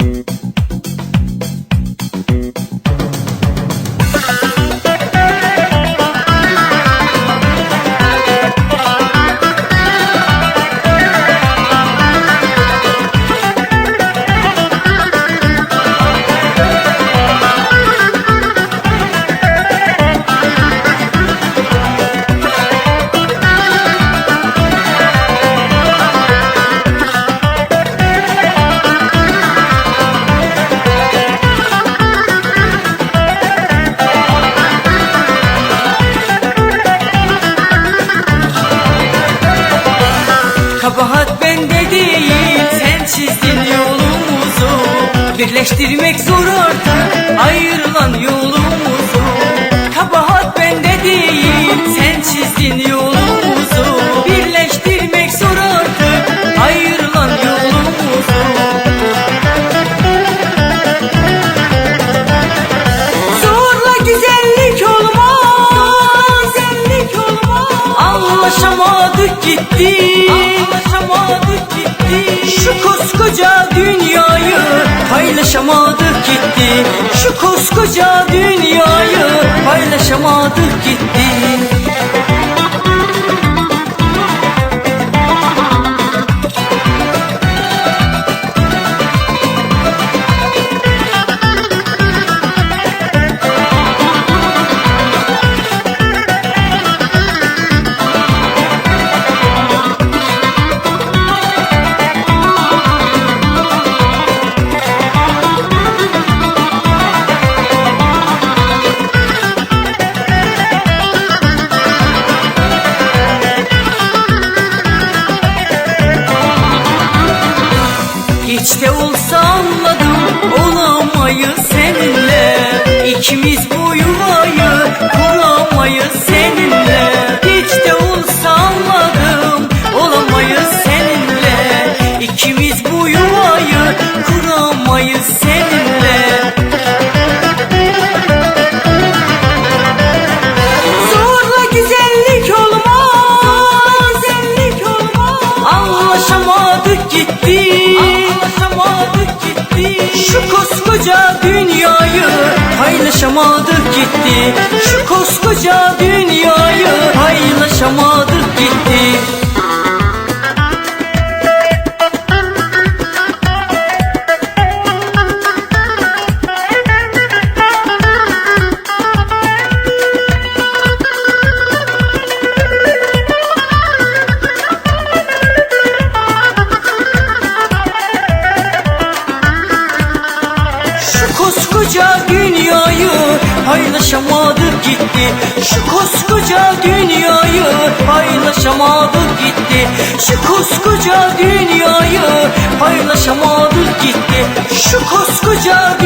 Kabahat Birleştirmek zor artık ayrılan yolumuzu Kabahat bende değil sen çizdin yolumuzu. Birleştirmek zor artık ayrılan yolumuzu Zorla güzellik olmaz. Güzellik olmaz. Anlaşamadık gitti. Anlaşamadık gitti. Şu koskoca dünyayı Paylaşamadık gitti. Şu koskoca dünyayı Paylaşamadık gitti Olsa anladım olamayız seninle. İkimiz bu yuvayı kuramayız seninle. Hiç de olsa anladım olamayız seninle. İkimiz bu yuvayı kuramayız seninle. Zorla güzellik olmaz. Güzellik olmaz. Anlaşamadık gitti Anlaşamadık gitti Koskoca dünyayı Paylaşamadık gitti. Şu koskoca dünyayı paylaşamadık gitti Şu koskoca dünyayı paylaşamadık gitti Şu koskoca dünyayı paylaşamadık gitti Şu koskoca